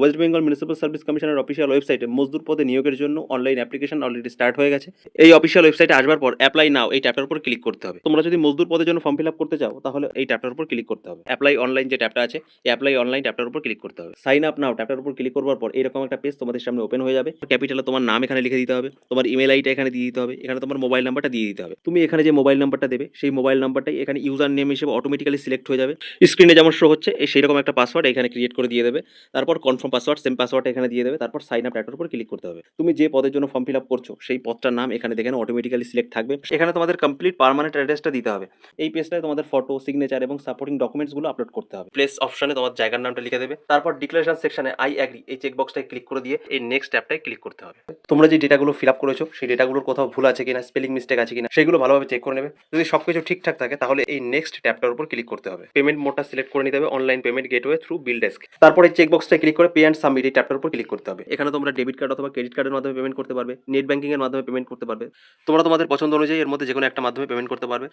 West Bengal municipal service কমিশনের official ওয়েবসাইটে মজদুর পদে নিয়োগের জন্য অনলাইন অ্যাপ্লিকেশন অলরেডি স্টার্ট হয়ে গেছে। এই অফিসিয়াল ওয়েবসাইটে আসবার পর অ্যাপ্লাই নাও এই ট্যাপটার উপর ক্লিক করতে হবে। তোমরা যদি মজদুর পদের জন্য ফর্ম ফিল আপ করতে চাও, তাহলে এই ট্যাপটার উপর ক্লিক করতে হবে। অ্যাপ্লাই অনলাইন যে ট্যাপটা আছে, এই অ্যাপ্লাই অনলাইন ট্যাপটার উপর ক্লিক করতে হবে। সাইন আপ নাও ট্যাপটার উপর ক্লিক করবার পর এরকম একটা পেজ তোমাদের সামনে ওপেন হয়ে যাবে। ক্যাপিটালে তোমার নাম এখানে লিখে দিতে হবে, তোমার ইমেল আইডিটা এখানে দিয়ে দিতে হবে, এখানে তোমার মোবাইল নাম্বারটা দিয়ে দিতে হবে। তুমি এখানে যে মোবাইল নাম্বারটা দেবে, সেই মোবাইল নাম্বারটাই এখানে ইউজার নেম হিসেবে অটোমেটিক্যালি সিলেক্ট হয়ে যাবে। স্ক্রিনে যেমন শো হচ্ছে, এই সেইরকম একটা পাসওয়ার্ড এখানে ক্রিয়েট করে দিয়ে দেবে। তারপর কনফার্ম পাসওয়ার্ড সেম পাসওয়ার্ড এখানে দিয়ে দেবে, তারপর সাইন আপ ট্যাপটার উপর ক্লিক করতে হবে। তুমি যে পদের জন্য ফর্ম ফিল আপ করছ, সেই পদটার নাম এখানে দেখেন অটোমেটিক্যালি সিলেক্ট থাকবে। এখানে তোমাদের কমপ্লিট পার্মানেন্ট অ্যাড্রেসটা দিতে হবে। এই পেজটায় তোমাদের ফটো সিগনেচার এবং সাপোর্টিং ডকুমেন্টসগুলো আপলোড করতে হবে। প্লেস অপশনে তোমার জায়গার নামটা লিখে দেবে। তারপর ডিক্লারেশন সেকশনে আই অ্যাগ্রি এই চেক বক্সটায় ক্লিক করে দিয়ে এই নেক্সট ট্যাপটায় ক্লিক করতে হবে। তোমরা যে ডেটাগুলো ফিল আপ করেছ, সেই ডেটাগুলোর কোথাও ভুল আছে কিনা স্পেলিং মিস্টেক আছে কিনা, সেগুলো ভালোভাবে চেক করে নেবে। যদি সবকিছু ঠিকঠাক থাকে, তাহলে এই নেক্সট ট্যাপটার উপর ক্লিক করতে হবে। পেমেন্ট মোডটা সিলেক্ট করে নিতে হবে online payment gateway through bill desk তারপর এই চেক বক্সটা ক্লিক করে পে অ্যান্ড সাবমিট এই ট্যাপটার উপর ক্লিক করতে হবে। এখানে তোমরা ডেবিট কার্ড অথবা ক্রেডিট কার্ডের মাধ্যমে পেমেন্ট করতে পারবে। নেট ব্যাঙ্কিংয়ের মাধ্যমে পেমেন্ট করতে পারবে। তোমরা তোমাদের পছন্দ অনুযায়ী এর মধ্যে যে কোনো একটা মাধ্যমে পেমেন্ট করতে পারবে।